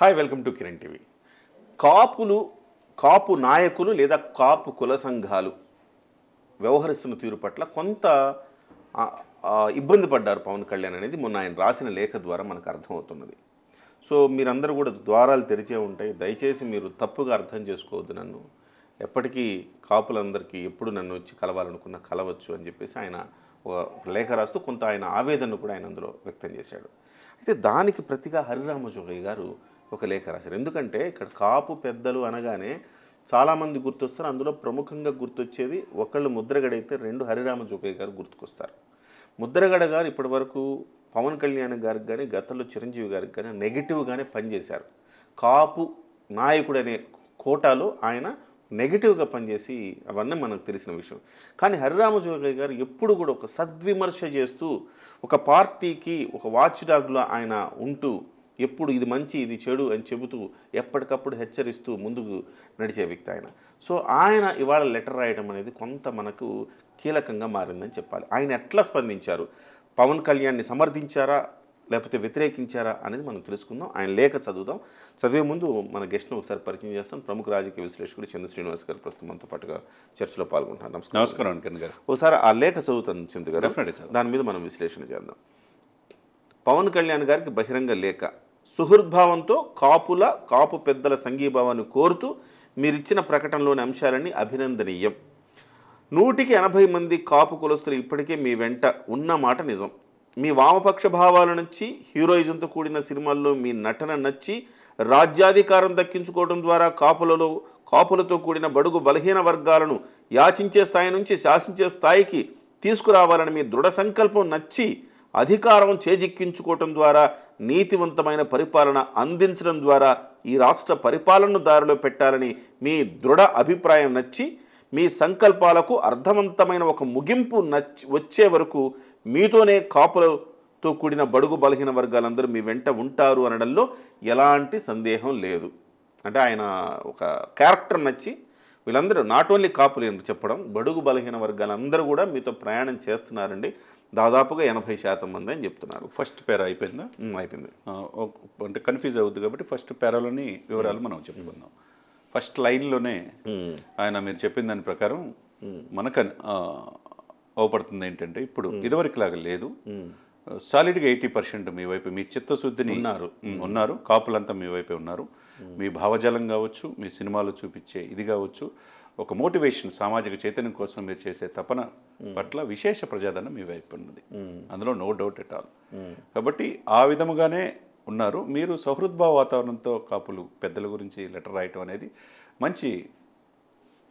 Hi welcome to Kiran TV కాపులు కాపు నాయకులు లేదా కాపు కుల సంఘాలు వ్యవహరిస్తున్న తీరు పట్ల కొంత ఇబ్బంది పడ్డారు పవన్ కళ్యాణ్ అనేది మొన్న ఆయన రాసిన లేఖ ద్వారా మనకు అర్థమవుతున్నది. సో మీరందరూ కూడా ద్వారాలు తెరిచే ఉంటాయి. దయచేసి మీరు తప్పుగా అర్థం చేసుకోవద్దు నన్ను. ఎప్పటికీ కాపులందరికీ ఎప్పుడు నన్ను వచ్చి కలవాలనుకున్న కలవచ్చు అని చెప్పేసి ఆయన ఒక లేఖ రాస్తూ కొంత ఆయన ఆవేదనను కూడా ఆయన అందులో వ్యక్తం చేశాడు. అయితే దానికి ప్రతిగా హరిరామ జోగయ్య గారు ఒక లేఖ రాశారు. ఎందుకంటే ఇక్కడ కాపు పెద్దలు అనగానే చాలామంది గుర్తొస్తారు. అందులో ప్రముఖంగా గుర్తొచ్చేది ఒకళ్ళు ముద్రగడ అయితే రెండు హరిరామ జోగయ్య గారు గుర్తుకొస్తారు. ముద్రగడ గారు ఇప్పటివరకు పవన్ కళ్యాణ్ గారికి కానీ గతంలో చిరంజీవి గారికి కానీ నెగిటివ్గానే పనిచేశారు. కాపు నాయకుడు అనే కోటాలో ఆయన నెగిటివ్గా పనిచేసి అవన్నీ మనకు తెలిసిన విషయం. కానీ హరిరామ జోగయ్య గారు ఎప్పుడు కూడా ఒక సద్విమర్శ చేస్తూ ఒక పార్టీకి ఒక వాచ్ డాగ్లో ఆయన ఉంటూ ఎప్పుడు ఇది మంచి ఇది చెడు అని చెబుతూ ఎప్పటికప్పుడు హెచ్చరిస్తూ ముందుకు నడిచే వ్యక్తి ఆయన. సో ఆయన ఇవాళ లెటర్ రాయడం అనేది కొంత మనకు కీలకంగా మారిందని చెప్పాలి. ఆయన ఎట్లా స్పందించారు? పవన్ కళ్యాణ్ని సమర్థించారా? లేకపోతే వ్యతిరేకించారా? అనేది మనం తెలుసుకుందాం. ఆయన లేఖ చదువుదాం. చదివే ముందు మన గెస్ట్ను ఒకసారి పరిచయం చేస్తాం. ప్రముఖ రాజకీయ విశ్లేషకుడు చంద్ర శ్రీనివాస్ గారు ప్రస్తుతం మనతో పాటుగా చర్చలో పాల్గొంటున్నారు. నమస్కారం. నమస్కారం అంకన్ గారు. ఒకసారి ఆ లేఖ చదువుతాను చంద్ర గారు. దాని మీద మనం విశ్లేషణ చేద్దాం. పవన్ కళ్యాణ్ గారికి బహిరంగ లేఖ. సుహృద్భావంతో కాపుల కాపు పెద్దల సంఘీభావాన్ని కోరుతూ మీరిచ్చిన ప్రకటనలోని అంశాలన్నీ అభినందనీయం. నూటికి ఎనభై మంది కాపు కులస్తులు ఇప్పటికే మీ వెంట ఉన్న మాట నిజం. మీ వామపక్ష భావాల నుంచి హీరోయిజంతో కూడిన సినిమాల్లో మీ నటన నచ్చి రాజ్యాధికారం దక్కించుకోవడం ద్వారా కాపులలో కాపులతో కూడిన బడుగు బలహీన వర్గాలను యాచించే స్థాయి నుంచి శాసించే స్థాయికి తీసుకురావాలని మీ దృఢ సంకల్పం నచ్చి అధికారం చేజిక్కించుకోవటం ద్వారా నీతివంతమైన పరిపాలన అందించడం ద్వారా ఈ రాష్ట్ర పరిపాలనను దారిలో పెట్టాలని మీ దృఢ అభిప్రాయం నచ్చి మీ సంకల్పాలకు అర్థవంతమైన ఒక ముగింపు నచ్చి వచ్చే వరకు మీతోనే కాపులతో కూడిన బడుగు బలహీన వర్గాలందరూ మీ వెంట ఉంటారు అనడంలో ఎలాంటి సందేహం లేదు. అంటే ఆయన ఒక క్యారెక్టర్ నచ్చి వీళ్ళందరూ నాట్ ఓన్లీ కాపులు చెప్పడం బడుగు బలహీన వర్గాలందరూ కూడా మీతో ప్రయాణం చేస్తున్నారండి. దాదాపుగా ఎనభై శాతం మంది అని చెప్తున్నారు. ఫస్ట్ పేరా అయిపోయిందా? అయిపోయింది. అంటే కన్ఫ్యూజ్ అవుద్ది కాబట్టి ఫస్ట్ పేరాలోని వివరాలు మనం చెప్పుకుందాం. ఫస్ట్ లైన్లోనే ఆయన మీరు చెప్పిన దాని ప్రకారం మనకు అవపడుతుంది ఏంటంటే ఇప్పుడు ఇదివరకు లాగా లేదు. సాలిడ్గా ఎయిటీ పర్సెంట్ మీ వైపు మీ చిత్తశుద్ధిని ఉన్నారు. ఉన్నారు. కాపులంతా మీ వైపే ఉన్నారు. మీ భావజాలం కావచ్చు మీ సినిమాలో చూపించే ఇది కావచ్చు ఒక మోటివేషన్ సామాజిక చైతన్యం కోసం మీరు చేసే తపన పట్ల విశేష ప్రజాదరణ మీ వైపు ఉన్నది. అందులో నో డౌట్ ఎట్ ఆల్. కాబట్టి ఆ విధముగానే ఉన్నారు. మీరు సౌహృద్భావ వాతావరణంతో కాపులు పెద్దల గురించి లెటర్ రాయటం అనేది మంచి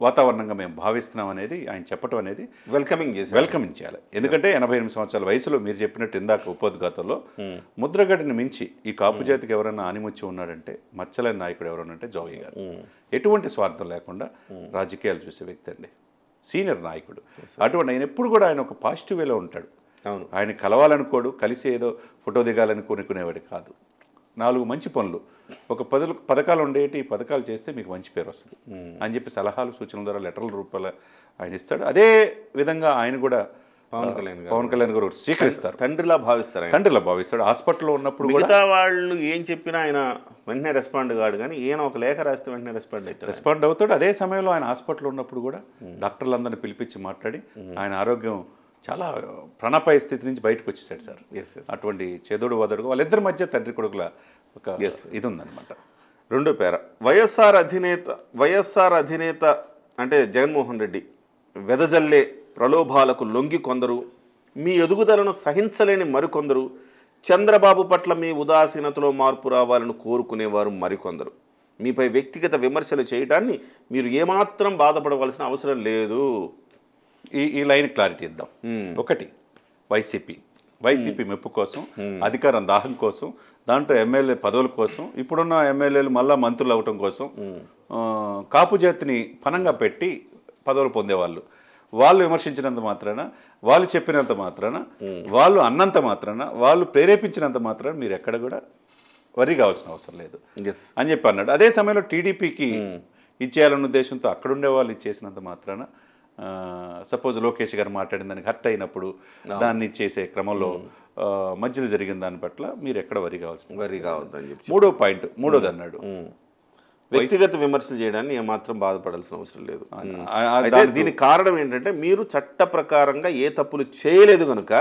వాతావరణంగా మేము భావిస్తున్నాం అనేది ఆయన చెప్పటం అనేది వెల్కమింగ్ చేసి వెల్కమ్ చేయాలి. ఎందుకంటే ఎనభై ఎనిమిది సంవత్సరాల వయసులో మీరు చెప్పినట్టు ఇందాక ఉపోద్ఘాతంలో ముద్రగడ్డని మించి ఈ కాపు జాతికి ఎవరైనా ఆనిముచ్చి ఉన్నాడంటే మచ్చలేని నాయకుడు ఎవరైనా అంటే జోగి గారు. ఎటువంటి స్వార్థం లేకుండా రాజకీయాలు చూసే వ్యక్తి అండి. సీనియర్ నాయకుడు. అటువంటి ఆయన ఎప్పుడు కూడా ఆయన ఒక పాజిటివ్ వేలో ఉంటాడు. అవును. ఆయన కలవాలనుకోడు కలిసి ఏదో ఫోటో దిగాలని కొనుక్కునేవాడు కాదు. నాలుగు మంచి పనులు. ఒక పదలు పథకాలు ఉండేటి పథకాలు చేస్తే మీకు మంచి పేరు వస్తుంది. అని చెప్పి సలహాలు సూచనల ద్వారా లెటర్ల రూపాయలు ఆయన ఇస్తాడు. అదే విధంగా ఆయన కూడా పవన్ కళ్యాణ్. పవన్ కళ్యాణ్ గారు స్వీకరిస్తారు. తండ్రిలా భావిస్తారు ఆయన? తండ్రిలా భావిస్తాడు. హాస్పిటల్లో ఉన్నప్పుడు కూడా మిగతా వాళ్ళు ఏం చెప్పినా ఆయన వెంటనే రెస్పాండ్ కాడు కానీ ఈయన ఒక లేఖ రాస్తే వెంటనే రెస్పాండ్ అవుతాడు రెస్పాండ్ అవుతాడు. అదే సమయంలో ఆయన హాస్పిటల్లో ఉన్నప్పుడు కూడా డాక్టర్లందరినీ పిలిపించి మాట్లాడి ఆయన ఆరోగ్యం చాలా ప్రాణాపాయ స్థితి నుంచి బయటకు వచ్చేసాడు సార్. అటువంటి చేదోడు వదడుగు వాళ్ళిద్దరి మధ్య తండ్రి కొడుకుల ఒక ఇది ఉందన్నమాట రెండో పేర. వైఎస్ఆర్ అధినేత వైఎస్ఆర్ అధినేత అంటే జగన్మోహన్ రెడ్డి వెదజల్లే ప్రలోభాలకు లొంగి కొందరు మీ ఎదుగుదలను సహించలేని మరికొందరు చంద్రబాబు పట్ల మీ ఉదాసీనతలో మార్పు రావాలని కోరుకునేవారు మరికొందరు. మీపై వ్యక్తిగత విమర్శలు చేయడాన్ని మీరు ఏమాత్రం బాధపడవలసిన అవసరం లేదు. ఈ ఈ లైన్ క్లారిటీ ఇద్దాం. ఒకటి వైసీపీ. వైసీపీ మెప్పు కోసం అధికారం దాహం కోసం దాంట్లో ఎమ్మెల్యే పదవుల కోసం ఇప్పుడున్న ఎమ్మెల్యేలు మళ్ళా మంత్రులు అవటం కోసం కాపు జాతిని పనంగా పెట్టి పదవులు పొందేవాళ్ళు. వాళ్ళు విమర్శించినంత మాత్రాన వాళ్ళు చెప్పినంత మాత్రాన వాళ్ళు అన్నంత మాత్రాన వాళ్ళు ప్రేరేపించినంత మాత్రాన మీరు ఎక్కడ కూడా వరి కావాల్సిన అవసరం లేదు. అని చెప్పి అన్నాడు. అదే సమయంలో టీడీపీకి ఇచ్చేయాలన్న ఉద్దేశంతో అక్కడుండే వాళ్ళు ఇచ్చేసినంత మాత్రాన సపోజ్ లోకేష్ గారు మాట్లాడిన దానికి హర్ట్ అయినప్పుడు దాన్ని చేసే క్రమంలో మధ్యలో జరిగిన దాని పట్ల మీరు ఎక్కడ వరి కావాల్సిన వరి కావద్దని చెప్పి మూడో పాయింట్ మూడోది అన్నాడు. వ్యక్తిగత విమర్శలు చేయడాన్ని ఏమాత్రం బాధపడాల్సిన అవసరం లేదు. అయితే దీనికి కారణం ఏంటంటే మీరు చట్ట ప్రకారంగా ఏ తప్పులు చేయలేదు కనుక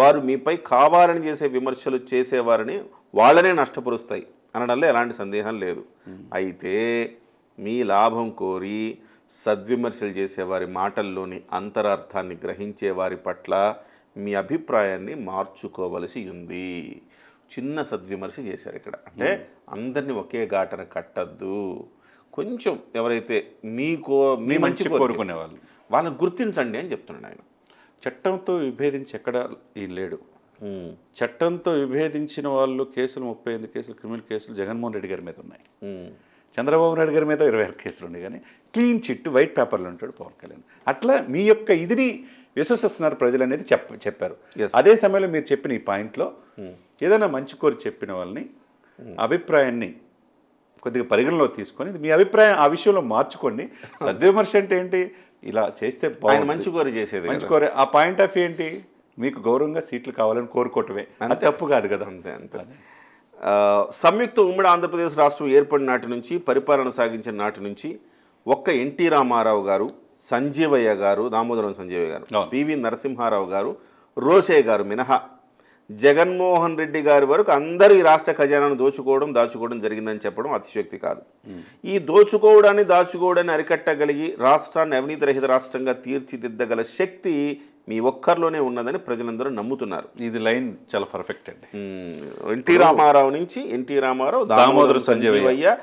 వారు మీపై కావాలని చేసే విమర్శలు చేసేవారిని వాళ్ళనే నష్టపరుస్తాయి అనడంలో ఎలాంటి సందేహం లేదు. అయితే మీ లాభం కోరి సద్విమర్శలు చేసేవారి మాటల్లోని అంతరార్థాన్ని గ్రహించే వారి పట్ల మీ అభిప్రాయాన్ని మార్చుకోవలసి ఉంది. చిన్న సద్విమర్శ చేశారు ఇక్కడ. అంటే అందరినీ ఒకే ఘాటన కట్టద్దు. కొంచెం ఎవరైతే మీకో మీ మంచి కోరుకునే వాళ్ళు వాళ్ళని గుర్తించండి అని చెప్తున్నాడు ఆయన. చట్టంతో విభేదించి ఎక్కడ ఈయన లేడు. చట్టంతో విభేదించిన వాళ్ళు కేసులు ముప్పై ఎనిమిది కేసులు క్రిమినల్ కేసులు జగన్మోహన్ రెడ్డి గారి మీద ఉన్నాయి. చంద్రబాబు నాయుడు గారి మీద ఇరవై ఆరు కేసులు ఉన్నాయి కానీ క్లీన్ చిట్ వైట్ పేపర్లో ఉంటాడు పవన్ కళ్యాణ్. అట్లా మీ యొక్క ఇదిని విశ్వసిస్తున్నారు ప్రజలు అనేది చెప్ చెప్పారు. అదే సమయంలో మీరు చెప్పిన ఈ పాయింట్లో ఏదైనా మంచి కోరి చెప్పిన వాళ్ళని అభిప్రాయాన్ని కొద్దిగా పరిగణలో తీసుకొని మీ అభిప్రాయం ఆ విషయంలో మార్చుకోండి. సద్విమర్శ అంటే ఏంటి? ఇలా చేస్తే. మంచి కోరి చేసేది మంచి. కోరే. ఆ పాయింట్ ఆఫ్ ఏంటి? మీకు గౌరవంగా సీట్లు కావాలని కోరుకోవటమే. అది తప్పు కాదు కదా. అంతే అంతే. సంయుక్త ఉమ్మడి ఆంధ్రప్రదేశ్ రాష్ట్రం ఏర్పడిన నాటి నుంచి పరిపాలన సాగించిన నాటి నుంచి ఒక్క ఎన్టీ రామారావు గారు సంజీవయ్య గారు దామోదరం సంజీవయ్య గారు. పివి నరసింహారావు గారు రోషయ్య గారు మినహా జగన్మోహన్ రెడ్డి గారి వరకు అందరూ ఈ రాష్ట్ర ఖజానాను దోచుకోవడం దాచుకోవడం జరిగిందని చెప్పడం అతిశయోక్తి కాదు ఈ దోచుకోవడాన్ని దాచుకోవడాన్ని అరికట్టగలిగి రాష్ట్రాన్ని అవినీతి రహిత రాష్ట్రంగా తీర్చిదిద్దగల శక్తి మీ ఒక్కరిలోనే ఉన్నదని ప్రజలందరూ నమ్ముతున్నారు. ఇది లైన్ చాలా పర్ఫెక్ట్ అండి. ఎన్టీ రామారావు నుంచి ఎన్టీ రామారావు దామోదర రోషయ్య.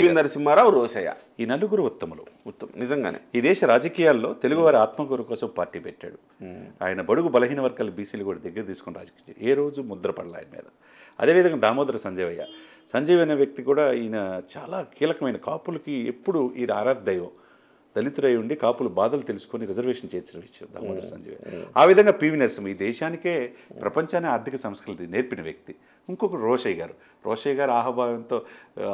పివి నరసింహారావు రోషయ్య. ఈ నలుగురు ఉత్తములు. ఉత్తమ్ నిజంగానే. ఈ దేశ రాజకీయాల్లో తెలుగువారి ఆత్మగౌరవ కోసం పార్టీ పెట్టాడు. ఆయన బడుగు బలహీన వర్గాల బీసీలు కూడా దగ్గర తీసుకుని రాజకీయం ఏ రోజు ముద్ర పడలే ఆయన మీద. అదేవిధంగా దామోదర సంజయవయ్య సంజయ్ అనే వ్యక్తి కూడా ఈయన చాలా కీలకమైన కాపులకి ఎప్పుడు ఈయన ఆరాధ దైవం. దళితుడై ఉండి కాపులు బాధలు తెలుసుకొని రిజర్వేషన్ ఇచ్చారు దామోదర సంజయ్ ఆ విధంగా పివి నరసింహ ఈ దేశానికే ప్రపంచాన్ని ఆర్థిక సంస్కృతి నేర్పిన వ్యక్తి. ఇంకొకరు రోషయ్య గారు. రోషయ్య గారు ఆహభావంతో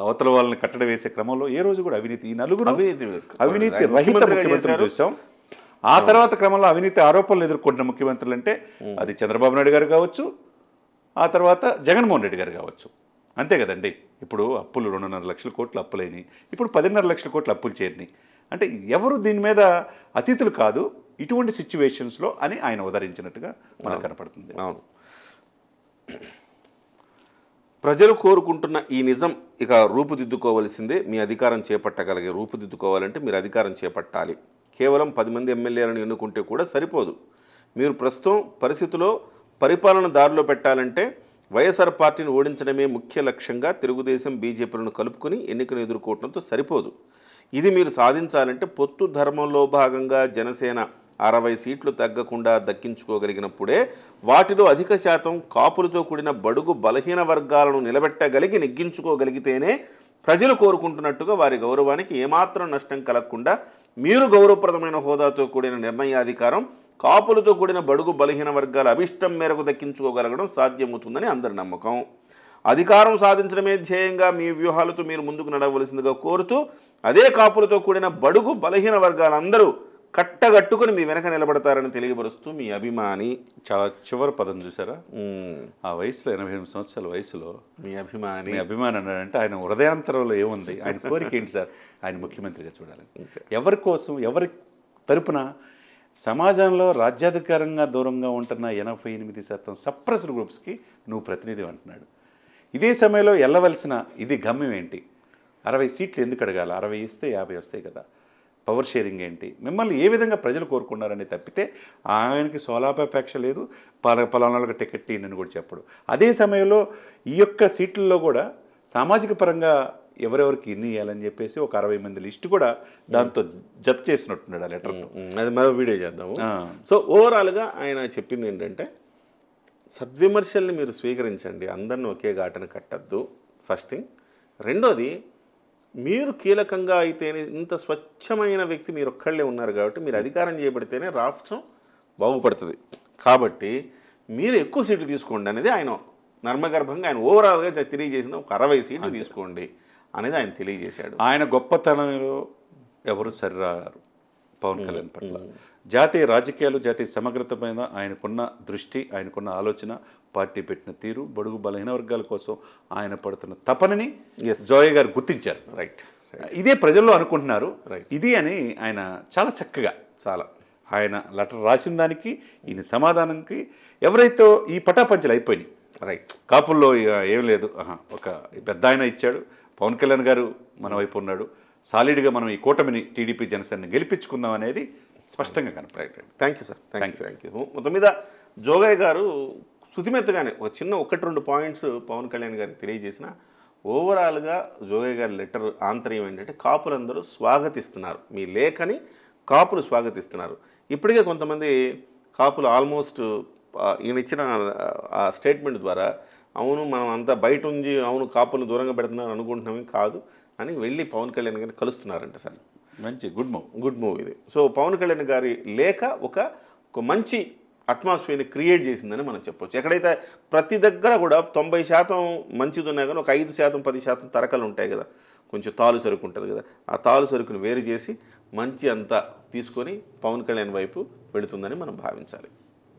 అవతల వాళ్ళని కట్టడ వేసే క్రమంలో ఏ రోజు కూడా అవినీతి ఈ నలుగురు అవినీతి అవినీతి రహిత చేశారు. చూసాం ఆ తర్వాత క్రమంలో అవినీతి ఆరోపణలు ఎదుర్కొంటున్న ముఖ్యమంత్రులు అంటే అది చంద్రబాబు నాయుడు గారు కావచ్చు ఆ తర్వాత జగన్మోహన్ రెడ్డి గారు కావచ్చు. అంతే కదండి. ఇప్పుడు అప్పులు రెండున్నర లక్షల కోట్లు అప్పులైనవి ఇప్పుడు పదిన్నర లక్షల కోట్లు అప్పులు చేరినాయి. అంటే ఎవరు దీని మీద అతిథులు కాదు ఇటువంటి సిచ్యువేషన్స్లో అని ఆయన ఉదరించినట్టుగా మనకు కనపడుతుంది. అవును. ప్రజలు కోరుకుంటున్న ఈ నిజం ఇక రూపుదిద్దుకోవలసిందే. మీ అధికారం చేపట్టగలిగే రూపుదిద్దుకోవాలంటే మీరు అధికారం చేపట్టాలి. కేవలం పది మంది ఎమ్మెల్యేలను ఎన్నుకుంటే కూడా సరిపోదు. మీరు ప్రస్తుతం పరిస్థితిలో పరిపాలన దారిలో పెట్టాలంటే వైఎస్ఆర్ పార్టీని ఓడించడమే ముఖ్య లక్ష్యంగా తెలుగుదేశం బీజేపీలను కలుపుకుని ఎన్నికను ఎదుర్కోవడంతో సరిపోదు. ఇది మీరు సాధించాలంటే పొత్తు ధర్మంలో భాగంగా జనసేన అరవై సీట్లు తగ్గకుండా దక్కించుకోగలిగినప్పుడే వాటిలో అధిక శాతం కాపులతో కూడిన బడుగు బలహీన వర్గాలను నిలబెట్టగలిగి నెగ్గించుకోగలిగితేనే ప్రజలు కోరుకుంటున్నట్టుగా వారి గౌరవానికి ఏమాత్రం నష్టం కలగకుండా మీరు గౌరవప్రదమైన హోదాతో కూడిన నిర్ణయాధికారం కాపులతో కూడిన బడుగు బలహీన వర్గాల అభిష్టం మేరకు దక్కించుకోగలగడం సాధ్యమవుతుందని అందరి నమ్మకం. అధికారం సాధించడమే ధ్యేయంగా మీ వ్యూహాలతో మీరు ముందుకు నడవలసిందిగా కోరుతూ అదే కాపులతో కూడిన బడుగు బలహీన వర్గాలందరూ కట్టగట్టుకుని మీ వెనక నిలబడతారని తెలియపరుస్తూ మీ అభిమాని చాలా చివరి పదం చూసారా? ఆ వయసులో ఎనభై ఎనిమిది సంవత్సరాల వయసులో మీ అభిమాని మీ అభిమానం అన్నాడంటే ఆయన హృదయాంతరంలో ఏముంది? ఆయన కోరిక ఏంటి సార్? ఆయన ముఖ్యమంత్రిగా చూడాలని. ఎవరి కోసం ఎవరి తరపున సమాజంలో రాజ్యాధికారంగా దూరంగా ఉంటున్న ఎనభై ఎనిమిది శాతం సప్రెస్డ్ గ్రూప్స్కి నువ్వు ప్రతినిధి అంటున్నాడు. ఇదే సమయంలో వెళ్ళవలసిన ఇది గమ్యం ఏంటి? అరవై సీట్లు ఎందుకు అడగాలి? అరవై ఇస్తే యాభై వస్తాయి కదా. పవర్ షేరింగ్ ఏంటి? మిమ్మల్ని ఏ విధంగా ప్రజలు కోరుకున్నారని తప్పితే ఆయనకి సోలాపేక్ష లేదు పల పలానాలకు టికెట్ ఇయ్యనని కూడా చెప్పడు. అదే సమయంలో ఈ యొక్క సీట్లలో కూడా సామాజిక పరంగా ఎవరెవరికి ఎన్ని ఇవ్వాలని చెప్పేసి ఒక అరవై మంది లిస్టు కూడా దాంతో జత చేసినట్టున్నాడు ఆ లెటర్తో ఉమ్, అది మరో వీడియో చేద్దాము. సో ఓవరాల్గా ఆయన చెప్పింది ఏంటంటే సద్విమర్శల్ని మీరు స్వీకరించండి. అందరిని ఒకే ఘాటన కట్టద్దు. ఫస్ట్ థింగ్ రెండోది మీరు కీలకంగా అయితేనే ఇంత స్వచ్ఛమైన వ్యక్తి మీరు ఒక్కళ్ళే ఉన్నారు కాబట్టి మీరు అధికారం చేయబడితేనే రాష్ట్రం బాగుపడుతుంది. కాబట్టి మీరు ఎక్కువ సీట్లు తీసుకోండి అనేది ఆయన నర్మగర్భంగా ఆయన ఓవరాల్గా తెలియజేసిన ఒక అరవై సీట్లు తీసుకోండి అనేది ఆయన తెలియజేశాడు. ఆయన గొప్పతనంలో ఎవరు సరిరారు? పవన్ కళ్యాణ్ పట్ల. జాతీయ రాజకీయాలు జాతీయ సమగ్రత మీద ఆయనకున్న దృష్టి ఆయనకున్న ఆలోచన పార్టీ పెట్టిన తీరు బడుగు బలహీన వర్గాల కోసం ఆయన పడుతున్న తపనని. జోయ్ గారు గుర్తించారు. రైట్ ఇదే ప్రజల్లో అనుకుంటున్నారు. Right. ఇది అని ఆయన చాలా చక్కగా చాలా. ఆయన లెటర్ రాసిన దానికి ఈయన సమాధానంకి ఎవరైతే ఈ పటాపంచలు అయిపోయినాయి. రైట్ కాపుల్లో ఏం లేదు. ఒక పెద్ద ఆయన ఇచ్చాడు. పవన్ కళ్యాణ్ గారు మన వైపు ఉన్నాడు. సాలిడ్గా మనం ఈ కూటమిని టీడీపీ జనసేనని గెలిపించుకుందాం అనేది స్పష్టంగా right right thank you sir thank you thank you మొత్తం మీద జోగయ్య గారు శుతిమెత్తగానే ఒక చిన్న ఒకటి రెండు పాయింట్స్ పవన్ కళ్యాణ్ గారికి తెలియజేసిన ఓవరాల్గా జోగయ్య గారి లెటర్ ఆంతర్యం ఏంటంటే కాపులందరూ స్వాగతిస్తున్నారు. మీ లేఖని కాపులు స్వాగతిస్తున్నారు. ఇప్పటికే కొంతమంది కాపులు ఆల్మోస్ట్ ఈయన ఇచ్చిన ఆ స్టేట్మెంట్ ద్వారా అవును మనం అంతా బయట ఉంచి అవును కాపులను దూరంగా పెడుతున్నారు అనుకుంటున్నామే కాదు అని వెళ్ళి పవన్ కళ్యాణ్ గారిని కలుస్తున్నారంట సార్. మంచి గుడ్ మూవ్. గుడ్ మూవ్ ఇది. సో పవన్ కళ్యాణ్ గారి లేఖ ఒక మంచి అట్మాస్ఫియర్ని క్రియేట్ చేసిందని మనం చెప్పొచ్చు. ఎక్కడైతే ప్రతి దగ్గర కూడా తొంభై శాతం మంచిది ఉన్నా కానీ ఒక ఐదు శాతం పది శాతం తరకలు ఉంటాయి కదా. కొంచెం తాలు సరుకు ఉంటుంది కదా. ఆ తాలు సరుకును వేరు చేసి మంచి అంతా తీసుకొని పవన్ కళ్యాణ్ వైపు వెళుతుందని మనం భావించాలి.